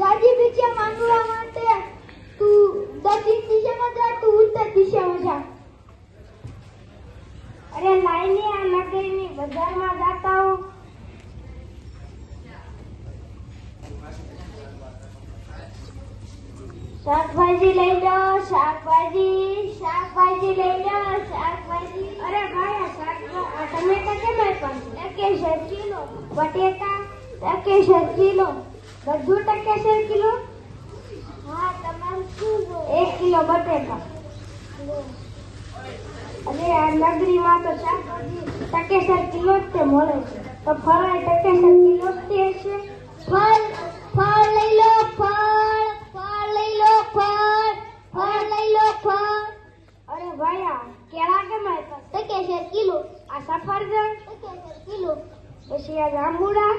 રાજી ભિક્ષા માંગવા માટે તું દક્ષિણ દિશામાં જા તું ઉત્તર દિશામાં જા. અરે લાઈને આ નગરીની બજારમાં જાતા હો. શાકભાજી લઈ લો શાકભાજી શાકભાજી લઈ લો શાકભાજી. અરે ભાઈ આ ટમેટા કેમ આપ્યા ટકેસર કિલો બટેટા ટકેસર કિલો. બધું ટકેસર કિલો? હા તમારું શું એક કિલો બટેકા. અને આ નગરીમાં તો શાકભાજી ટકેસર કિલો જ તે મળે છે. તો ફરાય ટકેસર કિલો જ તે છે? ફળ ફળ લઈ લો ફળ ફળ લઈ લો ફળ ફળ લઈ લો ફળ. અરે આ કેળા કેમ આપ્યા ટકેસર કિલો. આ સફરજન? ટકેસર કિલો. પછી આ જાંબુડા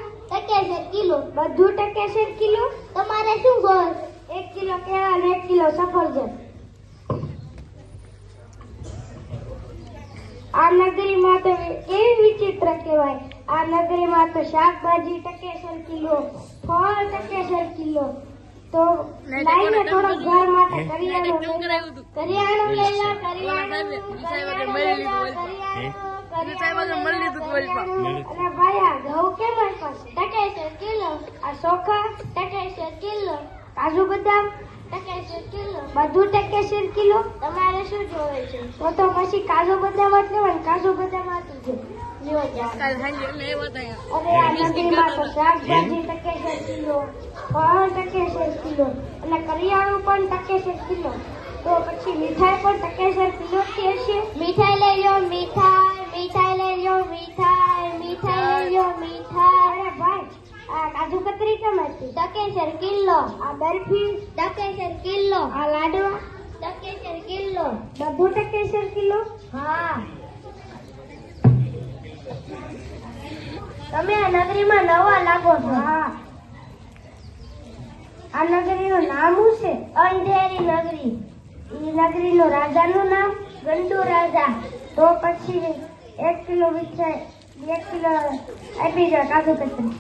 છે કિલો. બધું ટકેસર કિલો? તમારે શું ગોળ? એક કિલો કેળા અને એક કિલો સફરજન. આ નગરીમાં તો કેવી વિચિત્ર કહેવાય. આ નગરીમાં તો શાકભાજી ટકેસર કિલો ફળ ટકેસર કિલો. તો લાઈને થોડો ઘર માટે કરિયાણું. કરિયાણું લઈ લો કરિયાણું કરિયાણું કાજુ બદામ બધું ટકે બધું ટકેસર કિલો. તમારે શું જોવે છે? તો તો પછી કાજુ બદામ જ લેવાય કાજુ બદામ આપી અને કરિયાણું પણ ટકેસર કિલો. તો પછી મીઠાઈ પણ ટકેસર કિલો. છે? મીઠાઈ લઈ લો મીઠાઈ. મીઠાઈ મીઠાઈ મીઠાઈ લઈ મીઠાઈ. અરે ભાઈ આ કાજુ કતરી કેમ હતી? ટકેસર કિલો આ બરફી? ટકેસર કિલો આ લાડવા? ટકેસર કિલો બધું ટકેસર કિલો હા. તમે આ નગરીમાં નવા લાગો છો? હા. આ નગરીનું નામ શું છે? અંધેરી નગરી. એ રાજા રાજાનું નામ? ગંડુ રાજા. તો પછી એક કિલો મિરચાઈ એક કિલો આપી દો, કાજુ કતરી.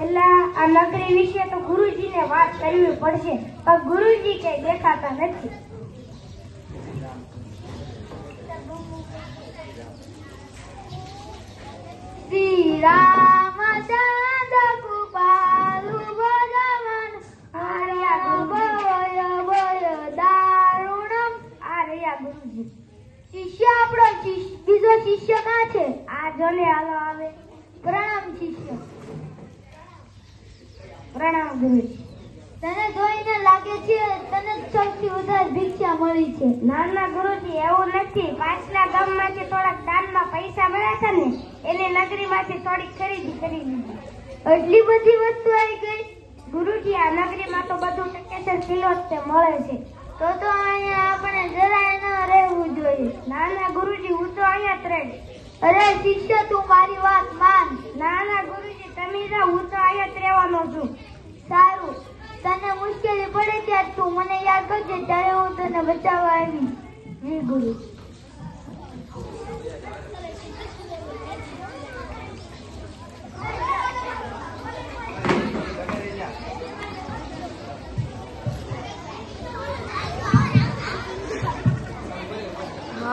એટલે આ નગરી વિશે તો ગુરુજીને વાત કરવી પડશે, પણ ગુરુજી કઈ દેખાતા નથી. શ્રી રામ ગુરુજી. શિષ્ય આપણો બીજો શિષ્ય કાં છે? આ જોને હાલો આવે. પ્રણામ શિષ્ય. પ્રણામ ગુરુજી. તને જોઈને લાગે છે તને સૌથી વધારે ભિક્ષા મળી છે. ના ના ગુરુજી એવું નથી. પાછલા ગામમાંથી થોડાક દાનમાં પૈસા મળ્યા હતા ને એને નગરીમાંથી થોડીક ખરીદી કરી લીધી. એટલી બધી વસ્તુ આવી ગઈ? ગુરુજી આ નગરીમાં તો બધું ટકેસર કિલો જ તે મળે છે. તો તો અહીંયા આપણે જરાય ન રહેવું જોઈએ. ના ના ગુરુજી, હું તો અહીંયા જ રહીશ. અરે શિષ્ય, તું મારી વાત માન. ના ના ગુરુજી, તમે જાઓ, હું તો અહીંયા જ રહેવાનો છું. સારું. તને મુશ્કેલી પડે ત્યારે તું મને યાદ કરજે, ત્યારે હું તને બચાવવા આવી જી ગુરુ.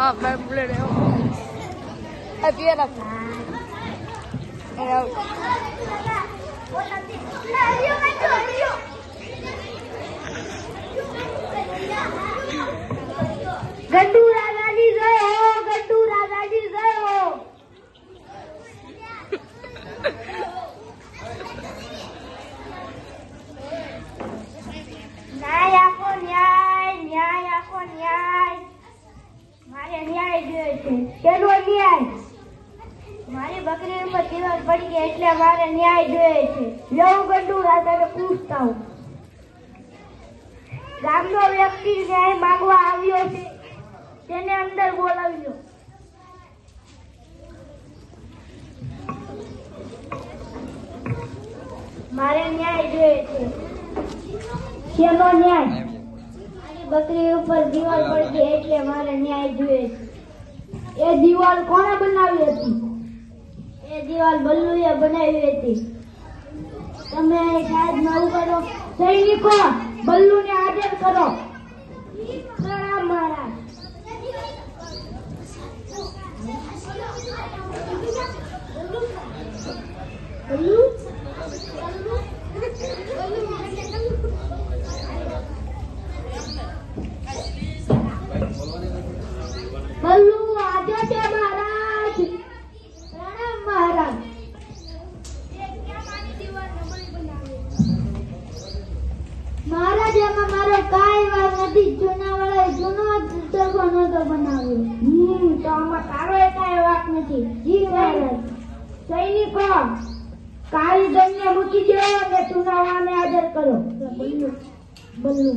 હા બે બુલેટ એવો એ પીએ રાખો એ આવ ગड्डू એટલે મારે ન્યાય જોઈએ છે. લવ ગड्डू રાજાને પૂછતા હું ગામનો વ્યક્તિ ન્યાય માંગવા આવ્યો છે, તેને અંદર બોલાવ્યો મારે ન્યાય જોઈએ છે. શેનો ન્યાય? બકરી ઉપર દિવાલ પડી એટલે મારે ન્યાય જોઈએ છે. એ દીવાલ કોણે બનાવી હતી? એ દિવાલ બલ્લુએ બનાવી હતી. તમે શાયદ નવું કરો સૈનિકો બલ્લુને આદર કરો પ્રણામ મહારાજ બલ્લુ બલ્લુ આજે છે મહારાજ પ્રણામ મહારાજ મહારાજ એમાં મારો કાંઈ વાર નથી જૂના વાળા જૂનો દરગો નહોતો બનાવ્યો હમ તો આમાં તારો એ કાંઈ વાક નથી. જી મહારાજ સૈનિકો કાળી ગણને મૂકી દો અને ચુનાવાને આદર કરો. બલ્લુ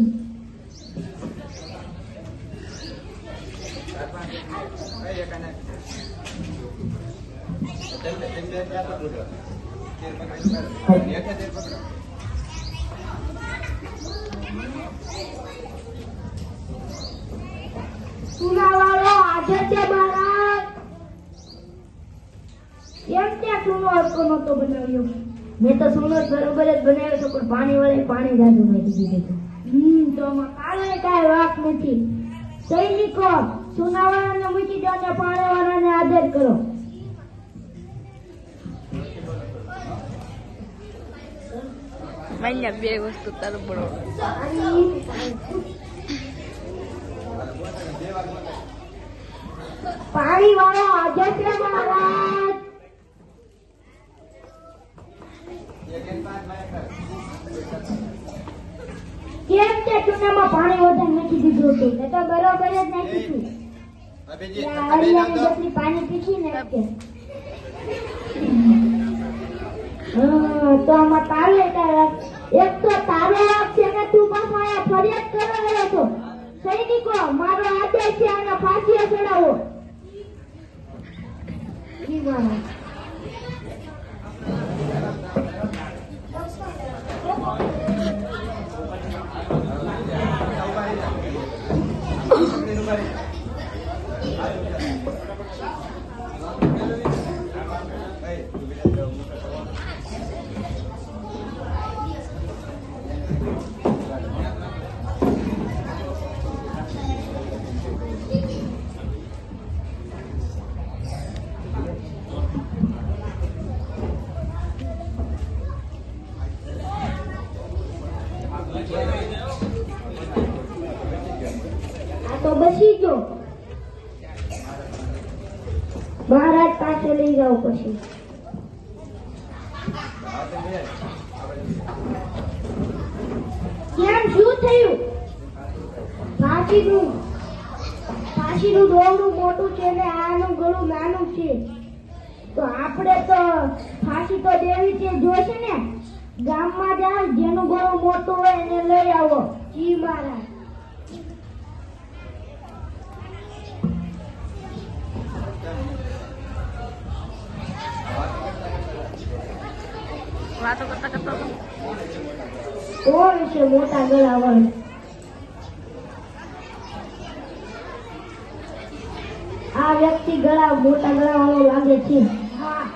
સુનાવાળો ચુનાવાળો હાજર છે મહારાજ કેમ સોનો આપતો નહોતો બનાવ્યો? મેં તો સોનો બરોબર જ બનાવ્યો હતો પણ પાણી વાળે પાણી જાજુ નાખી દીધું હમ તો આમાં કાલે કાંઈ વાત નથી. સૈનિકો સોનાવાળાને મૂકી દો અને પાણીવાળાને આદર કરો. માન્ય બે વસ્તુ તારું બરો પાણી વાળો. હાજર છે મહારાજ કેમ કે ચૂનામાં પાણી વધારે નાખી દીધું હતું? મેં તો બરોબર જ નાખી દીધું હરિયાની જેટલી પાણી પીછી નાખે તો આમાં તારે એક તો તારો આપ છે કે તું પાછો આયા ફરિયાદ કરવા ગયો છો સૈનિકો મારો આદેશ છે આને ફાંસીએ ચડાવો જી મહારાજ આ તો બસી ગયો મહારાજ પાસે લઈ જાઓ પછી. કેમ શું થયું? પાછીનું પાછીનું ડોળું મોટું છે ને આનું ગળું નાનું છે. તો આપણે તો, ફાંસી તો દેવી છે જોશે ને? ગામમાં જાવ જેનું ગળું મોટું હોય એને લઈ આવો. જી મહારાજ. વાતો કરતા કરતા છે મોટા ગળા વાળો? આ વ્યક્તિ ગળા, મોટા ગળા વાળો લાગે છે.